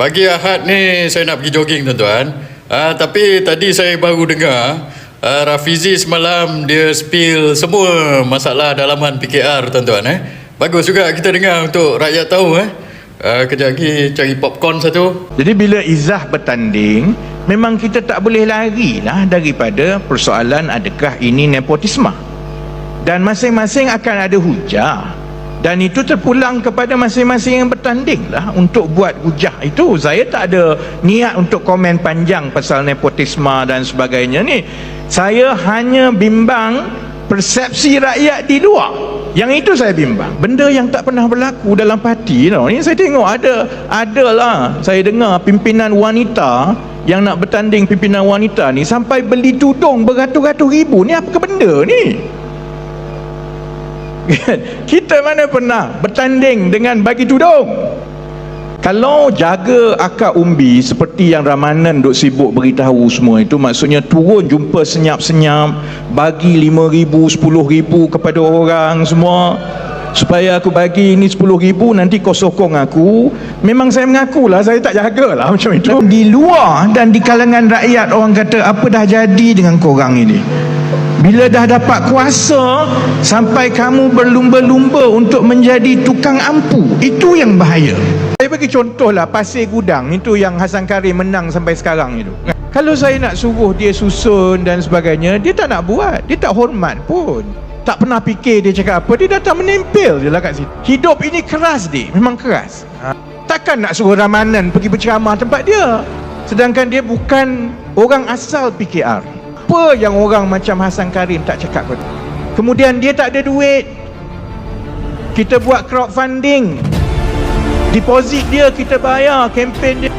Pagi Ahad ni saya nak pergi jogging tuan-tuan. Ah, tapi tadi saya baru dengar ah, Rafizi semalam dia spill semua masalah dalaman PKR tuan-tuan eh. Bagus juga kita dengar untuk rakyat tahu eh. Ah, kejap lagi cari popcorn satu. Jadi bila izah bertanding, memang kita tak boleh lari lah daripada persoalan adakah ini nepotisme. Dan masing-masing akan ada hujah. Dan itu terpulang kepada masing-masing yang bertanding lah untuk buat hujah itu. Saya tak ada niat untuk komen panjang pasal nepotisme dan sebagainya ni. Saya hanya bimbang persepsi rakyat di luar. Yang itu saya bimbang. Benda yang tak pernah berlaku dalam parti tau. Ni saya tengok ada adalah saya dengar pimpinan wanita yang nak bertanding pimpinan wanita ni sampai beli tudung beratus-ratus ribu. Ni apa benda ni? Kita mana pernah bertanding dengan bagi tudung? Kalau jaga akar umbi seperti yang Ramanan duk sibuk beritahu semua itu maksudnya turun jumpa senyap-senyap bagi 5000 10000 kepada orang semua supaya aku bagi ini 10000 nanti kau sokong aku. Memang saya mengakulah saya tak jagalah macam itu. Di luar dan di kalangan rakyat orang kata apa dah jadi dengan korang ini? Bila dah dapat kuasa sampai kamu berlumba-lumba untuk menjadi tukang ampu itu yang bahaya. Saya bagi contoh lah Pasir Gudang itu yang Hasan Karim menang sampai sekarang itu. Kalau saya nak suruh dia susun dan sebagainya dia tak nak buat dia tak hormat pun tak pernah fikir dia cakap apa. Dia datang menempel je lah kat situ. Hidup ini keras dia memang keras. Ha. takkan nak suruh Ramanan pergi berceramah tempat dia? Sedangkan dia bukan orang asal PKR apa yang orang macam Hasan Karim tak cakap pun. Kemudian dia tak ada duit. Kita buat crowdfunding. Deposit dia kita bayar kempen dia